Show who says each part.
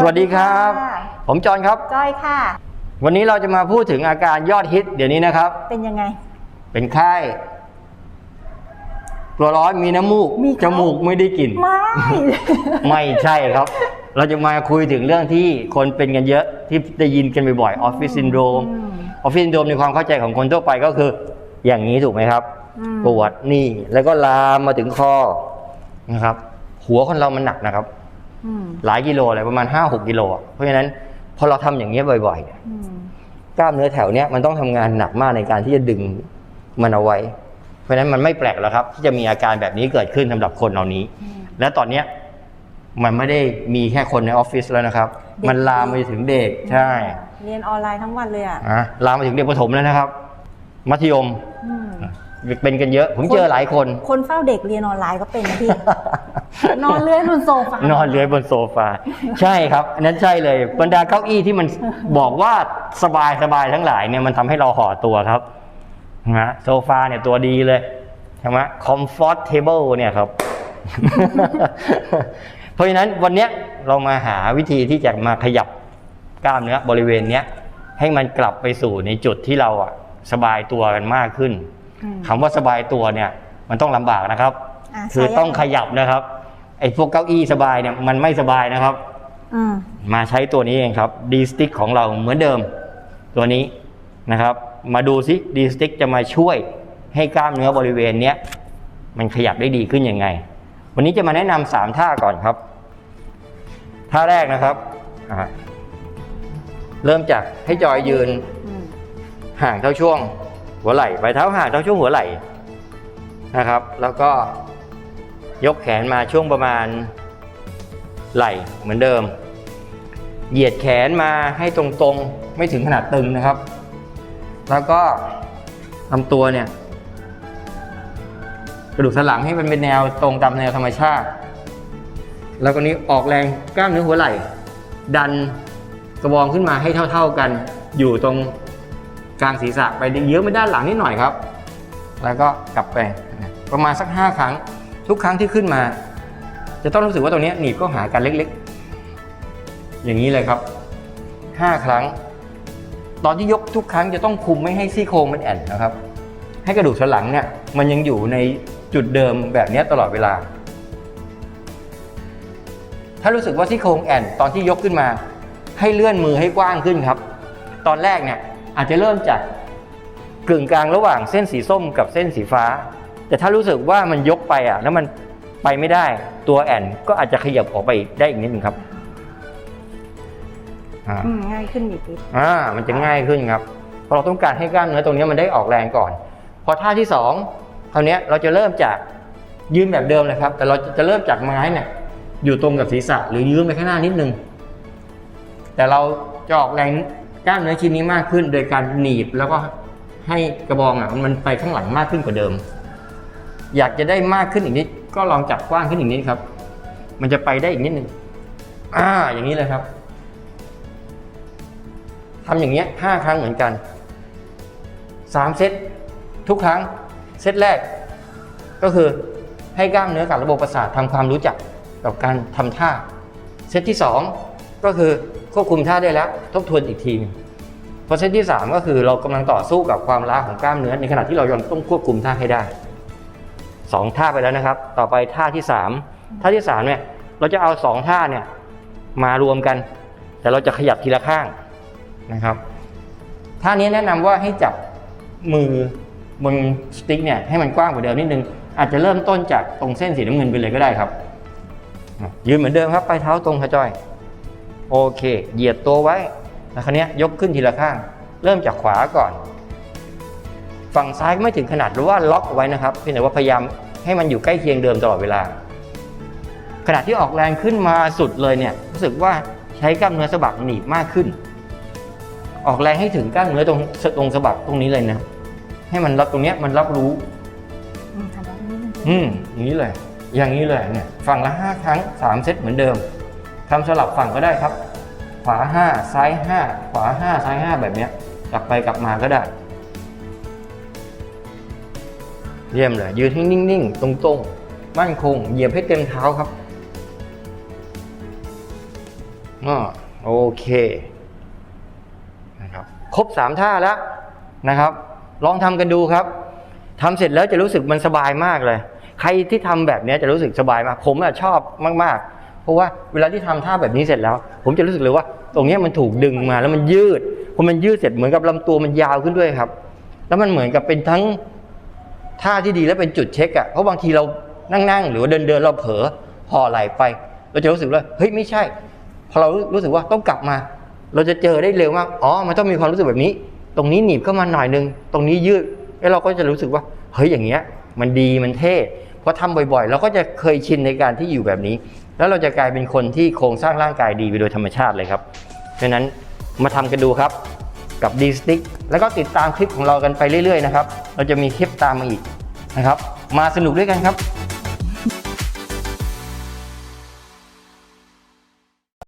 Speaker 1: สวัสดีครับะผมจอห์นครับ
Speaker 2: จ้อยค่ะ
Speaker 1: วันนี้เราจะมาพูดถึงอาการยอดฮิตเดี๋ยวนี้นะครับ
Speaker 2: เป็นยังไง
Speaker 1: เป็นไข้ตัวร้อนมีน้ำมูก
Speaker 2: มีไข้
Speaker 1: จมูกไม่ได้กลิ่น
Speaker 2: ไม่
Speaker 1: ไม่ใช่ครับ เราจะมาคุยถึงเรื่องที่คนเป็นกันเยอะที่ได้ยินกันบ่อยๆออฟฟิศซินโดรม
Speaker 2: อืม
Speaker 1: ออฟฟิศซินโดรมในความเข้าใจของคนทั่วไปก็คือ อย่างนี้ถูกไหมครับ
Speaker 2: อืม
Speaker 1: ปวดนี่แล้วก็ลามมาถึงคอนะครับ หัวคนเรามันหนักนะครับ
Speaker 2: อืม
Speaker 1: หลายกิโลเลยประมาณ5-6กิโลอะเพราะฉะนั้นพอเราทำอย่างนี้ยบ่อยๆเนี่ย
Speaker 2: อืม
Speaker 1: กล้ามเนื้อแถวเนี้ยมันต้องทำงานหนักมากในการที่จะดึงมันเอาไว้ เพราะฉะนั้นมันไม่แปลกแล้วครับ ที่จะมีอาการแบบนี้เกิดขึ้นสำหรับคนเหล่านี้
Speaker 2: อืม
Speaker 1: และตอนเนี้ยมันไม่ได้มีแค่คนในออฟฟิศแล้วนะครับ
Speaker 2: เด็ก
Speaker 1: มันลามไปถึงเด็กใช่
Speaker 2: เรียนออนไลน์ทั้งวันเลยอะ
Speaker 1: อะลามไปถึงเด็กประถมแล้วนะครับ มัธยม
Speaker 2: อืม
Speaker 1: เป็นกันเยอะ ผมเจอหลายคน
Speaker 2: คนเฝ้าเด็กเรียนออนไลน์ก็เป็นนะพี่ นอนเลื่อยบนโซฟาน
Speaker 1: อนเลื้อยบนโซฟา ใช่ครับอันนั้นใช่เลยบรรดาเก้าอี้ที่มันบอกว่าสบายสบายทั้งหลายเนี่ยมันทำให้เราห่อตัวครับนะโซฟาเนี่ยตัวดีเลยใช่ไหม comfortable เนี่ยครับ เพราะฉะนั้นวันเนี้ยเรามาหาวิธีที่จะมาขยับกล้ามเนื้อบริเวณเนี้ยให้มันกลับไปสู่ในจุดที่เราอะสบายตัวกันมากขึ้น
Speaker 2: อืม
Speaker 1: คำว่าสบายตัวเนี่ยมันต้องลำบากนะครับะคือ
Speaker 2: ใช้
Speaker 1: ต้อง
Speaker 2: ยัง
Speaker 1: ข
Speaker 2: ไง
Speaker 1: ยับนะครับไอ้พวกเก้าอี้สบายเนี่ยมันไม่สบายนะครับ
Speaker 2: อืม
Speaker 1: มาใช้ตัวนี้เองครับดีสติ๊กของเราเหมือนเดิม ตัวนี้นะครับ มาดูซิดีสติ๊กจะมาช่วยให้กล้ามเนื้อบริเวณเนี้ยมันขยับได้ดีขึ้นยังไง วันนี้จะมาแนะนำสามท่าก่อนครับ ท่าแรกนะครับอ่าเริ่มจากให้จอยยืน
Speaker 2: อืม
Speaker 1: ห่างเท่าช่วง หัวไหล่ปลายเท้าห่างเท่าช่วงหัวไหล่นะครับ แล้วก็ยกแขนมาช่วงประมาณไหล่เหมือนเดิม เหยียดแขนมาให้ตรงๆไม่ถึงขนาดตึงนะครับ แล้วก็ลำตัวเนี่ยกระดูกสันหลังให้มันเป็นแนวตรงตามแนวธรรมชาติ แล้วก็นี้ออกแรงกล้ามเนื้อหัวไหล่ ดันกระบองขึ้นมาให้เท่า ๆกัน อยู่ตรง กลางศีรษะไปเยอะไปด้านหลังนิดหน่อยครับ แล้วก็กลับไปประมาณสัก 5 ครั้ง ทุกครั้งที่ขึ้นมา จะต้องรู้สึกว่าตรงนี้หนีบก็หากันเล็กๆ อย่างนี้เลยครับ 5 ครั้ง ตอนที่ยกทุกครั้งจะต้องคุมไม่ให้ซี่โครงมันแอนนะครับ ให้กระดูกสันหลังเนี่ยมันยังอยู่ในจุดเดิมแบบนี้ตลอดเวลา ถ้ารู้สึกว่าซี่โครงแอนตอนที่ยกขึ้นมา ให้เลื่อนมือให้กว้างขึ้นครับ ตอนแรกเนี่ย อาจจะเริ่มจากกึ่งกลางระหว่างเส้นสีส้มกับเส้นสีฟ้า แต่ถ้ารู้สึกว่ามันยกไปอะแล้วมันไปไม่ได้ตัวแอนก็อาจจะขยับออกไปได้อีกนิดหนึ่งครับอ่า
Speaker 2: อืมง่ายขึ้นอีกนิด
Speaker 1: อ่ามันจะง่ายขึ้นครับเพราะเราต้องการให้กล้ามเนื้อตรงนี้มันได้ออกแรงก่อน พอท่าที่สองคราวเนี้ยเราจะเริ่มจากยืนแบบเดิมเลยครับ แต่เราจะเริ่มจากไม้เนี่ยอยู่ตรงกับศีรษะ หรือยืนไปข้างหน้านิดนึงแต่เราจะออกแรง กล้ามเนื้อชิ้นนี้มากขึ้น โดยการหนีบแล้วก็ให้กระบองอะมันไปข้างหลังมากขึ้นกว่าเดิม อยากจะได้มากขึ้นอีกนิด ก็ลองจับกว้างขึ้นอีกนิดครับ มันจะไปได้อีกนิดหนึ่งอ่าอย่างนี้เลยครับทำอย่างเงี้ยห้าครั้งเหมือนกันสามเซตทุกครั้งเซตแรก ก็คือให้กล้ามเนื้อกับระบบประสาททำความรู้จักกับการทำท่า เซตที่สอง ก็คือควบคุมท่าได้แล้ว ทบทวนอีกทีนึ่งพอเซตที่สามก็คือเรากำลังต่อสู้กับความล้าของกล้ามเนื้อในขณะที่เรายังต้องควบคุมท่าให้ได้สองท่าไปแล้วนะครับ ต่อไปท่าที่สามท่าที่สามเนี่ยเราจะเอาสองท่าเนี่ยมารวมกัน แต่เราจะขยับทีละข้างนะครับท่านี้แนะนำว่าให้จับมือบนสติ๊กเนี่ยให้มันกว้างกว่าเดิมนิดนึงอาจจะเริ่มต้นจากตรงเส้นสีน้ำเงินไปเลยก็ได้ครับ ยืนเหมือนเดิมครับไปลายเท้าตรงค่ะจอย โอเค เหยียดตัวไว้แล้วคราวเนี้ยยกขึ้นทีละข้าง เริ่มจากขวาก่อน ฝั่งซ้ายไม่ถึงขนาดหรือว่าล็อกเอาไว้นะครับเพียงแต่ว่าพยายามให้มันอยู่ใกล้เคียงเดิมตลอดเวลา ขณะที่ออกแรงขึ้นมาสุดเลยเนี่ยรู้สึกว่าใช้กล้ามเนื้อสะบักหนีบมากขึ้น ออกแรงให้ถึงกล้ามเนื้อตรงตรงสะบักตรงนี้เลยนะ ให้มันรับตรงเนี้ยมันรับรู้
Speaker 2: อืมทำแบบนี้มันจะ
Speaker 1: อืมอย่างนี้เลย อย่างนี้เลยเนี่ยฝั่งละห้าครั้งสามเซตเหมือนเดิม ทำสลับฝั่งก็ได้ครับ ขวาห้าซ้ายห้าขวาห้าซ้ายห้าแบบนี้กลับไปกลับมาก็ได้ เยี่ยมเลยยืนให้นิ่ง ๆ ตรง ๆ มั่นคง เหยียบให้เต็มเท้าครับอโอเคนะครับครบสามท่าแล้วนะครับ ลองทำกันดูครับทำเสร็จแล้วจะรู้สึกมันสบายมากเลย ใครที่ทำแบบนี้จะรู้สึกสบายมาก ผมอะชอบมาก ๆ เพราะว่าเวลาที่ทำท่าแบบนี้เสร็จแล้ว ผมจะรู้สึกเลยว่า ตรงนี้มันถูกดึงมาแล้วมันยืดพอมันยืดเสร็จเหมือนกับลำตัวมันยาวขึ้นด้วยครับ แล้วมันเหมือนกับเป็นทั้งท่าที่ดีและเป็นจุดเช็คอะเพราะบางทีเรานั่งๆหรือว่าเดินๆเราเผลอห่อไหลไปเราจะรู้สึกว่าเฮ้ยไม่ใช่พอเรารู้สึกว่าต้องกลับมา เราจะเจอได้เร็วมากอ๋อมันต้องมีความรู้สึกแบบนี้ ตรงนี้หนีบเข้ามาหน่อยนึงตรงนี้ยืดแล้วเราก็จะรู้สึกว่าเฮ้ยอย่างเงี้ยมันดีมันเท่ พอทำบ่อยๆ เราก็จะเคยชินในการที่อยู่แบบนี้ แล้วเราจะกลายเป็นคนที่โครงสร้างร่างกายดีไปโดยธรรมชาติเลยครับดังนั้นมาทำกันดูครับกับดีสติ๊กแล้วก็ติดตามคลิปของเรากันไปเรื่อยๆนะครับเราจะมีคลิปตามมาอีกนะครับ มาสนุกด้วยกันครับ